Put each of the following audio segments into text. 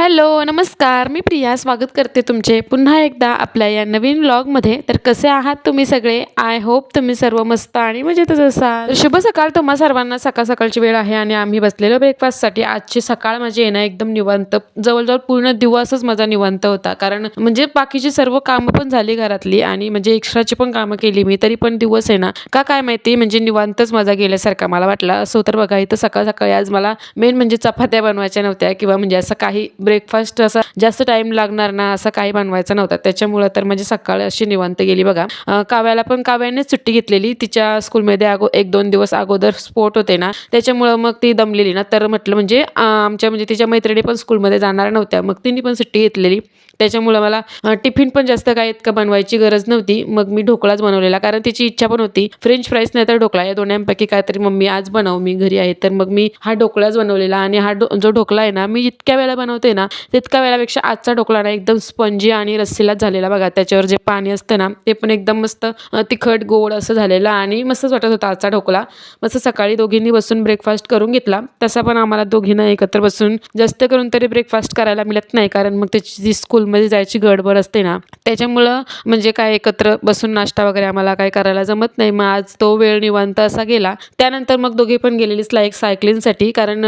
Hello नमस्कार. मी प्रिया स्वागत करते तुमचे. पुन्हा एकदा आपल्या या नवीन व्लॉगमध्ये तर कसे आहात तुम्ही सगळे? आय होप तुम्ही सर्व मस्त आणि मजेतच असाल. तर शुभ सकाळ तुम्हा सर्वांना. सकाळ सकाळची वेळ आहे आणि आम्ही बसलेलो ब्रेकफास्टसाठी आजची सकाळ माझी येणं एकदम निवांत जवळजवळ पूर्ण दिवसच माझा निवांत होता. कारण म्हणजे बाकीची सर्व कामं पण झाली घरातली आणि म्हणजे एक्स्ट्राची पण कामं केली मी तरी पण दिवस आहे ना. का काय माहिती म्हणजे निवांतच माझा गेल्यासारखा मला वाटला. असं तर बघा इथं सकाळ सकाळी आज मला मेन म्हणजे चपात्या बनवायच्या नव्हत्या किंवा म्हणजे असं काही ब्रेकफास्ट असा जास्त टाइम लागणार ना असं काही बनवायचं नव्हतं. त्याच्यामुळं तर म्हणजे सकाळ अशी निवांत गेली बघा. काव्याला पण काव्यानेच सुट्टी घेतलेली. तिच्या स्कूलमध्ये अगो एक दोन दिवस अगोदर स्पोर्ट होते ना. त्याच्यामुळं मग ती दमलेली ना. तर म्हटलं म्हणजे आमच्या म्हणजे तिच्या मैत्रिणी पण स्कूलमध्ये जाणार नव्हत्या. मग तिने पण सुट्टी घेतलेली. त्याच्यामुळं मला टिफिन पण जास्त काय इतकं बनवायची गरज नव्हती. मग मी ढोकळाच बनवलेला. कारण तिची इच्छा पण होती. फ्रेंच फ्राईज नाही तर ढोकळा या दोन्हीपैकी काहीतरी मम्मी आज बनव. मी घरी आहे. तर मग मी हा ढोकळाच बनवलेला. आणि हा डो जो ढोकळा आहे ना मी इतक्या वेळा बनवते ना ना तितक्या वेळापेक्षा आजचा ढोकळा ना एकदम स्पंजी आणि रस्सीलाच झालेला बघा. त्याच्यावर जे पाणी असतं ना ते पण एकदम मस्त तिखट गोड असं झालेलं आणि मस्तच वाटत होता आजचा ढोकळा मस्त सकाळी दोघींनी बसून ब्रेकफास्ट करून घेतला. तसा पण आम्हाला दोघींना एकत्र बसून जास्त करून तरी ब्रेकफास्ट करायला मिळत नाही. कारण मग त्याची जी स्कूलमध्ये जायची गडबड असते ना त्याच्यामुळं म्हणजे काय एकत्र बसून नाश्ता वगैरे आम्हाला काय करायला जमत नाही. मग आज तो वेळ निवांत असा गेला. त्यानंतर मग दोघे पण गेलेली लाईक सायकलिंगसाठी कारण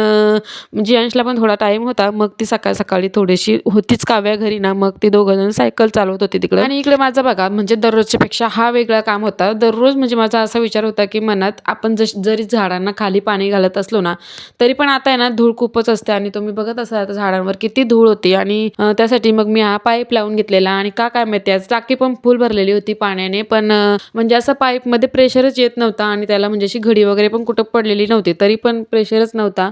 जियांशला पण थोडा टाईम होता. मग ती सकाळ सकाळी थोडीशी होतीच काव्या घरी ना मग ती दोघं जण सायकल चालवत होती तिकडे. आणि इकडे माझा बघा म्हणजे दररोजच्या पेक्षा हा वेगळा काम होता. दररोज म्हणजे माझा असा विचार होता की मनात आपण जश जरी झाडांना खाली पाणी घालत असलो ना तरी पण आता आहे ना धूळ खूपच असते आणि तुम्ही बघत असाल आता झाडांवर किती धूळ होती आणि त्यासाठी मग मी हा पाईप लावून घेतलेला आणि का काय माहिती आज टाकी पण फुल भरलेली होती पाण्याने पण म्हणजे असं पाईपमध्ये प्रेशरच येत नव्हता आणि त्याला म्हणजे अशी घडी वगैरे पण कुठं पडलेली नव्हती तरी पण प्रेशरच नव्हता.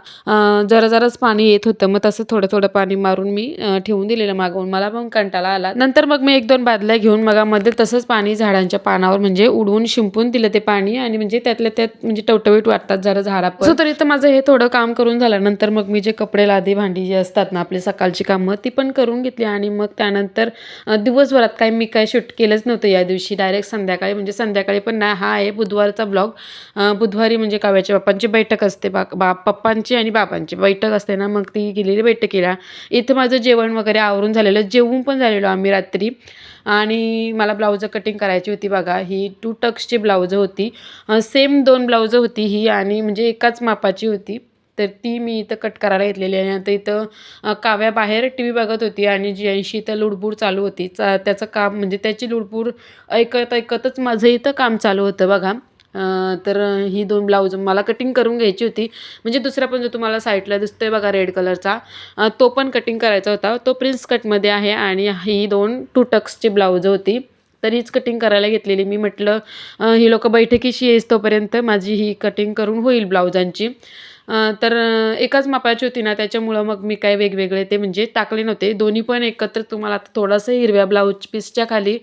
जरा जराच पाणी येत होतं मग तसं थोडं थोडं पाणी मारून मी ठेवून दिलेलं मागवून. मला पण कंटाळा आला. नंतर मग मी एक दोन बादल्या घेऊन मगामध्ये तसंच पाणी झाडांच्या पानावर म्हणजे उडवून शिंपून दिलं ते पाणी आणि म्हणजे त्यातल्या त्यात म्हणजे टवटवीट वाटतात जरा झाडा पण तरी तर माझं हे थोडं काम करून झाल्यानंतर मग मी जे कपडे लादे भांडी जे असतात ना आपली सकाळची कामं ती पण करून घेतली आणि मग त्यानंतर दिवसभरात काय मी काय शूट केलंच नव्हतं या दिवशी. डायरेक्ट संध्याकाळी म्हणजे संध्याकाळी पण नाही. हा आहे बुधवारचा ब्लॉग. बुधवारी म्हणजे काव्याच्या बाप्पांची बैठक असते. बा बा पप्पांची आणि बाबांची बैठक असते ना मग ती गेलेली बैठकीला. इथं माझं जेवण वगैरे आवरून झालेलं जेवून पण झालेलो आम्ही रात्री. आणि मला ब्लाऊज कटिंग करायची होती बघा ही टू टक्सची ब्लाऊज होती. सेम दोन ब्लाऊज होती ही आणि म्हणजे एकाच मापाची होती. तर ती मी इथं कट करायला घेतलेली आहे. आणि आता इथं काव्या बाहेर टी व्ही बघत होती आणि जी ऐंशी इथं लुडबुड चालू होती. चा त्याचं काम म्हणजे त्याची लुडबूड ऐकत ऐकतच माझं इथं काम चालू होतं बघा. तर ही दोन ब्लाऊज मला कटिंग करून घ्यायची होती. म्हणजे दुसरा पण जो तुम्हाला साईडला दिसतोय बघा रेड कलरचा तो पण कटिंग करायचा होता. तो प्रिन्स कटमध्ये आहे आणि ही दोन टू टक्सची ब्लाऊज होती. तर हीच कटिंग करायला घेतलेली. मी म्हटलं ही लोकं बैठकीशी येईस तोपर्यंत माझी ही कटिंग करून होईल ब्लाऊजांची. तर एकाच मापाची होती ना त्याच्यामुळं मग मी काय वेगवेगळे ते म्हणजे टाकले नव्हते. दोन्ही पण एकत्र तुम्हाला आता थोडंसं हिरव्या ब्लाऊज पीसच्या खाली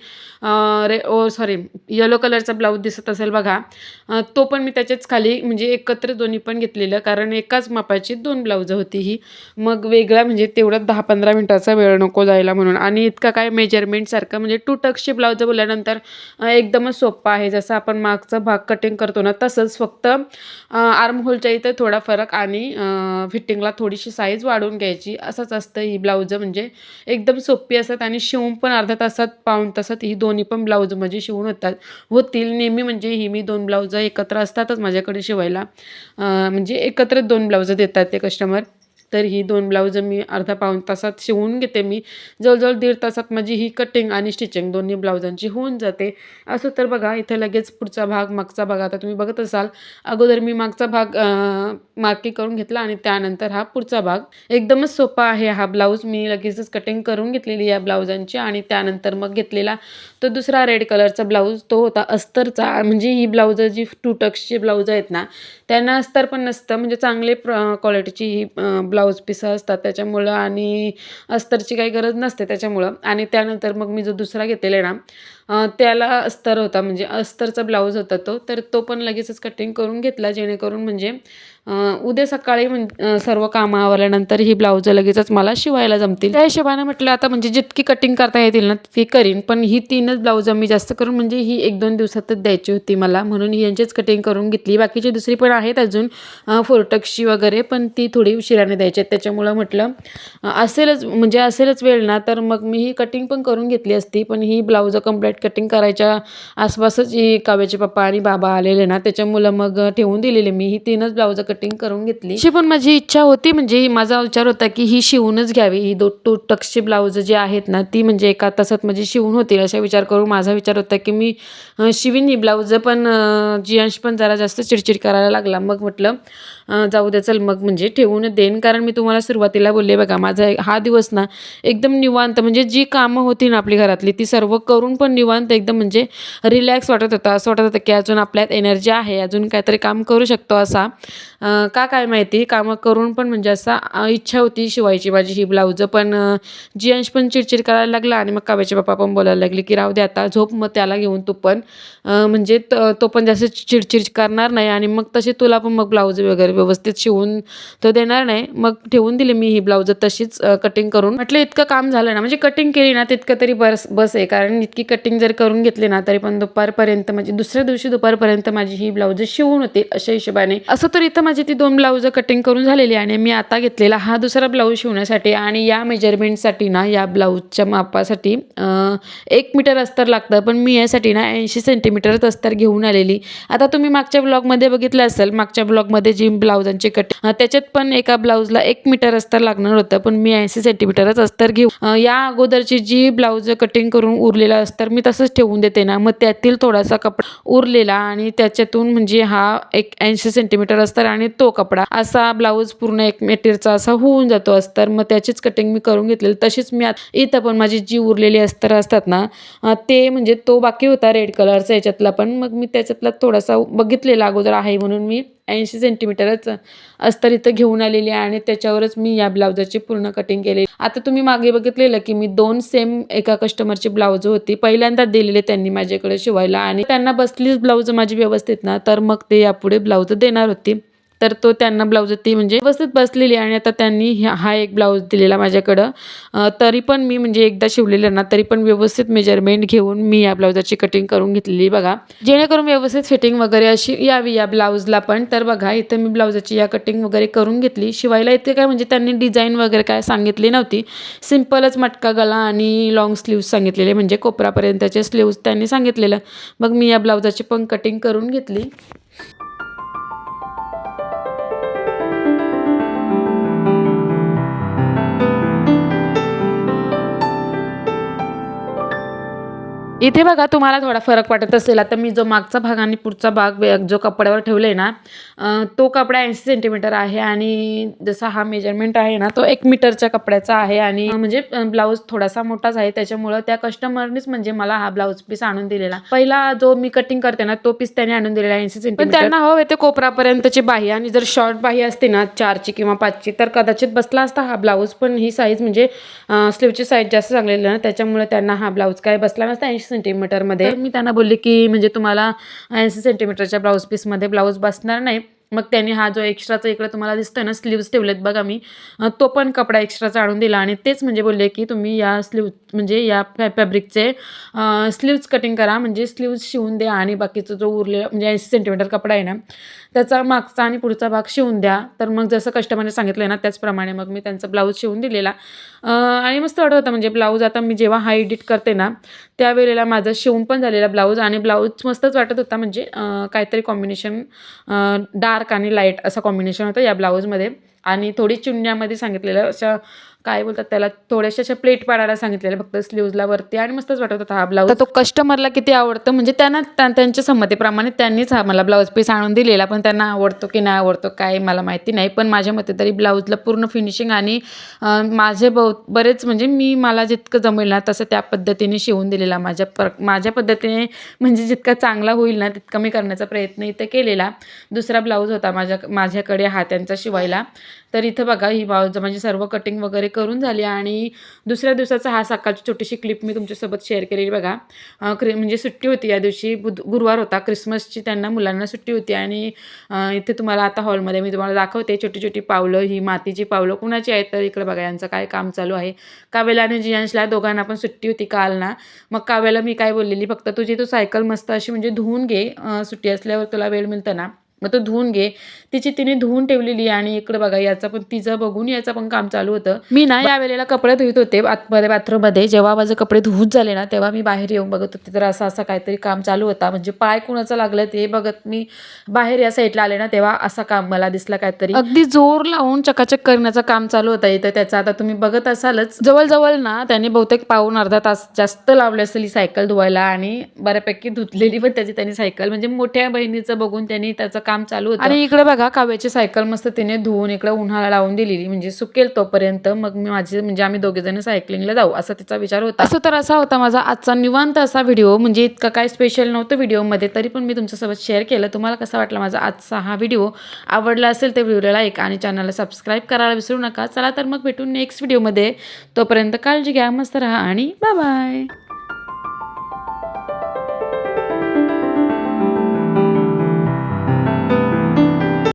रे ओ सॉरी येलो कलरचा ब्लाऊज दिसत असेल बघा तो पण मी त्याच्याच खाली म्हणजे एकत्र दोन्ही पण घेतलेलं कारण एकाच मापाची दोन ब्लाऊजं होती ही. मग वेगळा म्हणजे तेवढं दहा पंधरा मिनटाचा वेळ नको जायला म्हणून. आणि इतका काय मेजरमेंटसारखं म्हणजे टू टक्सची ब्लाऊज बोलल्यानंतर एकदमच सोपं आहे. जसं आपण मागचा भाग कटिंग करतो ना तसंच फक्त आर्म होलच्या इथं थोडा फरक आणि फिटिंगला थोडीशी साईज वाढवून घ्यायची. असंच असतं ही ब्लाऊज म्हणजे एकदम सोपी असतात आणि शिवून पण अर्ध्या तासात पाऊण तासात ही दोन्ही पण ब्लाऊज म्हणजे शिवून होतात. होतील नेहमी म्हणजे ही मी दोन ब्लाऊज एकत्र असतातच माझ्याकडे शिवायला. म्हणजे एकत्र दोन ब्लाऊज देतात ते कस्टमर तर ही दोन ब्लाऊज मी अर्धा पाऊण तासात शिवून घेते मी. जवळजवळ दीड तासात माझी ही कटिंग आणि स्टिचिंग दोन्ही ब्लाऊजांची होऊन जाते. असं तर बघा इथे लगेच पुढचा भाग मागचा भाग आता तुम्ही बघत असाल. अगोदर मी मागचा भाग मार्किंग करून घेतला आणि त्यानंतर हा पुढचा भाग. एकदमच सोपा आहे हा ब्लाऊज मी लगेचच कटिंग करून घेतलेली या ब्लाऊजांची आणि त्यानंतर मग घेतलेला तो दुसरा रेड कलरचा ब्लाऊज तो होता अस्तरचा. म्हणजे ही ब्लाऊज जी टू टक्सची ब्लाऊज आहेत ना त्यांना अस्तर पण नसतं. म्हणजे चांगले प्र क्वालिटीची ही ब्लाऊज पिसं असतात त्याच्यामुळं आणि अस्तरची काही गरज नसते त्याच्यामुळं. आणि त्यानंतर मग मी जो दुसरा घेतलेला आहे ना त्याला अस्तर होता. म्हणजे अस्तरचा ब्लाऊज होता तो. तर तो पण लगेचच कटिंग करून घेतला जेणेकरून म्हणजे उद्या सकाळी म्हण सर्व कामं आवरल्यानंतर ही ब्लाऊज लगेचच मला शिवायला जमतील. त्या हिशोबाने म्हटलं आता म्हणजे जितकी कटिंग करता येतील ना ती करीन पण ही तीनच ब्लाऊज मी जास्त करून म्हणजे ही एक दोन दिवसातच द्यायची होती मला म्हणून यांचीच कटिंग करून घेतली. बाकीची दुसरी पण आहेत अजून फोरटक्सची वगैरे पण ती थोडी उशिराने द्यायची आहेत. त्याच्यामुळं म्हटलं असेलच म्हणजे असेलच वेळ ना तर मग मी ही कटिंग पण करून घेतली असती पण ही ब्लाऊज कंप्लीट कटिंग करायच्या आसपासच ही काव्याचे पप्पा आणि बाबा आलेले ना त्याच्यामुळं मग ठेवून दिलेले मी. ही तीनच ब्लाऊज कटिंग करून घेतली. अशी पण माझी इच्छा होती म्हणजे माझा विचार होता की ही शिवूनच घ्यावी. ही दो टू टक्सची ब्लाऊज जी आहेत ना ती म्हणजे एका तासात म्हणजे शिवून होतील असा विचार करून माझा विचार होता की मी शिवीन ही ब्लाऊज पण जी अंश पण जरा जास्त चिडचिड करायला लागला. मग म्हटलं जाऊ द्या चल मग म्हणजे ठेवून देईन. कारण मी तुम्हाला सुरुवातीला बोलले बघा माझा हा दिवस ना एकदम निवांत म्हणजे जी कामं होती ना आपली घरातली ती सर्व करून पण निवांत एकदम म्हणजे रिलॅक्स वाटत होता. असं वाटत होतं की अजून आपल्यात एनर्जी आहे अजून काहीतरी काम करू शकतो असा. का काय माहिती कामं करून पण म्हणजे असा इच्छा होती शिवायची. माझी ही ब्लाऊज पण जी अंश पण चिडचिड करायला लागला आणि मग काव्याचे पप्पा पण बोलायला लागले की राहू दे आता झोप मग त्याला घेऊन तू पण. म्हणजे त- तो पण जास्त चिडचिड करणार नाही आणि मग तसे तुला पण मग ब्लाऊज वगैरे व्यवस्थित शिवून तो देणार नाही. मग ठेवून दिली मी ही ब्लाऊज तशीच कटिंग करून. म्हटलं इतकं काम झालं ना. म्हणजे कटिंग केली ना तितकं तरी बस बस आहे. कारण इतकी कटिंग जर करून घेतली ना तरी पण दुपारपर्यंत म्हणजे दुसऱ्या दिवशी दुपारपर्यंत माझी ही ब्लाऊज शिवून होती अशा हिशोबाने. असं तर इथं माझी ती दोन ब्लाऊज कटिंग करून झालेली आणि मी आता घेतलेला हा दुसरा ब्लाऊज शिवण्यासाठी आणि या मेजरमेंटसाठी ना या ब्लाऊजच्या मापासाठी एक मीटर अस्तर लागतं. पण मी यासाठी ना ऐंशी सेंटीमीटरच अस्तर घेऊन आलेली. आता तुम्ही मागच्या ब्लॉगमध्ये बघितलं असेल मागच्या ब्लॉगमध्ये जी ब्लाउजांचे कट. त्याच्यात पण एका ब्लाऊजला एक मीटर अस्तर लागणार होतं पण मी ऐंशी सेंटीमीटरच अस्तर घेऊ. या अगोदरची जी ब्लाऊज कटिंग करून उरलेला अस्तर मी तसंच ठेवून देते ना मग त्यातील थोडासा कपडा उरलेला आणि त्याच्यातून म्हणजे हा एक ऐंशी सेंटीमीटर अस्तर आणि तो कपडा असा ब्लाऊज पूर्ण एक मीटरचा असा होऊन जातो अस्तर. मग त्याचीच कटिंग मी करून घेतलेली. तशीच मी इथं पण माझी जी उरलेली अस्तर असतात ना ते म्हणजे तो बाकी होता रेड कलरचा याच्यातला पण. मग मी त्याच्यातला थोडासा बघितलेला अगोदर आहे म्हणून मी ऐंशी सेंटीमीटरच अस्तर इथं घेऊन आलेली आहे आणि त्याच्यावरच मी या ब्लाउजाची पूर्ण कटिंग केली आता तुम्ही मागे बघितलेलं की मी दोन सेम एका कस्टमरची ब्लाऊज होती. पहिल्यांदा दिलेले त्यांनी माझ्याकडे शिवायला आणि त्यांना बसलीच ब्लाऊज माझी व्यवस्थित ना तर मग ते यापुढे ब्लाऊज देणार होती. तर तो त्यांना ब्लाऊज ती म्हणजे व्यवस्थित बसलेली आणि आता त्यांनी हा एक ब्लाऊज दिलेला माझ्याकडं. तरी पण मी म्हणजे एकदा शिवलेलं ना तरी पण व्यवस्थित मेजरमेंट घेऊन मी या ब्लाऊजाची कटिंग करून घेतलेली बघा. जेणेकरून व्यवस्थित फिटिंग वगैरे अशी यावी या ब्लाऊजला पण. तर बघा इथं मी ब्लाऊजाची या कटिंग वगैरे करून घेतली. शिवायला इथे काय म्हणजे त्यांनी डिझाईन वगैरे काय सांगितली नव्हती. सिम्पलच मटका गला आणि लॉंग स्लीव्ज सांगितलेले म्हणजे कोपरापर्यंतचे स्लीव्ज त्यांनी सांगितलेलं. मग मी या ब्लाऊजाची पण कटिंग करून घेतली. इथे बघा तुम्हाला थोडा फरक वाटत असेल. आता मी जो मागचा भाग आणि पुढचा भाग जो कपड्यावर ठेवला आहे ना तो कपडा ऐंशी सेंटीमीटर आहे आणि जसा हा मेजरमेंट आहे ना तो एक मीटरच्या कपड्याचा आहे आणि म्हणजे ब्लाऊज थोडासा मोठाच आहे. त्याच्यामुळं त्या कस्टमरनीच म्हणजे मला हा ब्लाऊज पीस आणून दिलेला. पहिला जो मी कटिंग करते ना तो पीस त्याने आणून दिलेला ऐंशी सेंटीमीटर पण त्यांना हवं ते कोपरापर्यंतची बाही. आणि जर शॉर्ट बाही असते ना चारची किंवा पाचची तर कदाचित बसला असता हा ब्लाऊज पण ही साईज म्हणजे स्लीवची साईज जास्त चांगलेली ना त्याच्यामुळे त्यांना हा ब्लाऊज काय बसला नसता. ऐंशी सेंटीमीटरमध्ये मी त्यांना बोलले की म्हणजे तुम्हाला ऐंशी सेंटीमीटरच्या ब्लाऊज पीसमध्ये ब्लाऊज बसणार नाही. मग त्यांनी हा जो एक्स्ट्राचा इकडे तुम्हाला दिसतोय ना स्लीव्स ठेवलेत बघा मी तो पण कपडा एक्स्ट्राचा आणून दिला. आणि तेच म्हणजे बोलले की तुम्ही या स्लीव म्हणजे या फॅ फॅब्रिकचे स्लीव्स कटिंग करा. म्हणजे स्लीव्स शिवून द्या आणि बाकीचा जो उरलेला म्हणजे ऐंशी सेंटीमीटर कपडा आहे ना त्याचा मागचा आणि पुढचा भाग शिवून द्या. तर मग जसं कस्टमरने सांगितलं आहे ना त्याचप्रमाणे मग मी त्यांचा ब्लाऊज शिवून दिलेला. आणि मस्त वाटत होतं. म्हणजे ब्लाऊज आता मी जेव्हा हा एडिट करते ना त्यावेळेला माझा शिवून पण झालेला ब्लाऊज आणि ब्लाऊज मस्तच वाटत होता. म्हणजे काहीतरी कॉम्बिनेशन डार्क आणि लाइट असं कॉम्बिनेशन होतं या ब्लाऊजमध्ये. आणि थोडी चुन्यामध्ये सांगितलेलं अशा काय बोलतात त्याला थोड्याशा अशा प्लेट पाडायला सांगितलेलं फक्त स्लीव्जला वरती आणि मस्तच वाटत होता हा ब्लाऊज. तो कस्टमरला किती आवडतं? म्हणजे त्यांना त्यांच्या संमतीप्रमाणे त्यांनीच हा मला ब्लाऊज पीस आणून दिलेला पण त्यांना आवडतो की नाही आवडतो काय मला माहिती नाही. पण माझ्या मते तरी ब्लाऊजला पूर्ण फिनिशिंग आणि माझे बहु बरेच म्हणजे मी मला जितकं जमेल ना तसं त्या पद्धतीने शिवून दिलेला माझ्या पर माझ्या पद्धतीने म्हणजे जितका चांगला होईल ना तितका मी करण्याचा प्रयत्न इथे केलेला. दुसरा ब्लाऊज होता माझ्या माझ्याकडे हात्यांचा शिवायला. तर इथं बघा ही ब्लाऊज म्हणजे सर्व कटिंग वगैरे करून झाली आणि दुसऱ्या दिवसाचा हा सकाळची छोटीशी क्लिप मी तुमच्यासोबत शेअर केलेली बघा. क्रि म्हणजे सुट्टी होती या दिवशी बुध गुरुवार होता क्रिसमसची त्यांना मुलांना सुट्टी होती आणि इथे तुम्हाला आता हॉलमध्ये मी तुम्हाला दाखवते छोटी छोटी पावलं ही मातीची पावलं कुणाची आहेत तर इकडे बघा यांचं काय काम चालू आहे. काव्याला आणि जियांशला दोघांना पण सुट्टी होती काल ना. मग काव्याला मी काय बोललेली फक्त तुझी तू सायकल मस्त अशी म्हणजे धुवून घे सुट्टी असल्यावर तुला वेळ मिळतं ना. मग तो धुवून घे. तिची तिने धुवून ठेवलेली आणि इकडे बघा याचं पण तिचं बघून याचं पण काम चालू होतं. मी ना या वेळेला कपडे धुत होते आतमध्ये बाथरूममध्ये. जेव्हा माझे कपडे धुवूत झाले ना तेव्हा मी बाहेर येऊन बघत होते. तर असं असं काहीतरी काम चालू होता. म्हणजे पाय कुणाचं लागलं ते बघत मी बाहेर या साईडला आले ना तेव्हा असं काम मला दिसलं काहीतरी. अगदी जोर लावून चकाचक करण्याचं काम चालू होतं इथं. त्याचं आता तुम्ही बघत असालच. जवळजवळ ना त्याने बहुतेक पाऊन अर्धा तास जास्त लावले असेल ही सायकल धुवायला आणि बऱ्यापैकी धुतलेली पण त्याची त्यांनी सायकल. म्हणजे मोठ्या बहिणीचं बघून त्यांनी त्याचं काम चालू होतं. आणि इकडे बघा काव्याची सायकल मस्त तिने धुवून इकडे उन्हाला लावून दिलेली. म्हणजे सुकेल तोपर्यंत मग मी माझी म्हणजे आम्ही दोघे जण सायकलिंगला जाऊ असा तिचा विचार होता. असं तर असा होता माझा आजचा निवांत असा व्हिडिओ म्हणजे इतका काय स्पेशल नव्हतं व्हिडिओमध्ये तरी पण मी तुमच्यासोबत शेअर केलं. तुम्हाला कसा वाटला माझा आजचा हा व्हिडिओ आवडला असेल तर व्हिडिओला लाईक आणि चॅनलला सबस्क्राईब करायला विसरू नका. चला तर मग भेटू नेक्स्ट व्हिडिओमध्ये तोपर्यंत काळजी घ्या मस्त राहा आणि बाय बाय